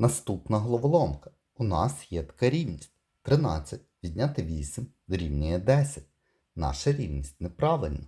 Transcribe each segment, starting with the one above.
Наступна головоломка. У нас є така рівність. 13 відняти 8 дорівнює 10. Наша рівність неправильна.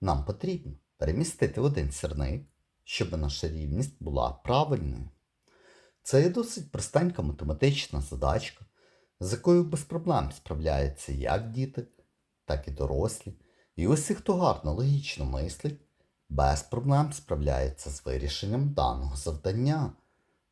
Нам потрібно перемістити один сірник, щоб наша рівність була правильною. Це є досить простенька математична задачка, з якою без проблем справляються як діти, так і дорослі. І усі, хто гарно логічно мислить, без проблем справляється з вирішенням даного завдання.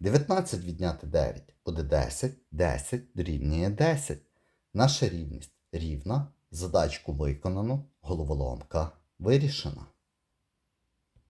19 відняти 9 буде 10, 10 дорівнює 10. Наша рівність рівна, задачку виконано, головоломка вирішена.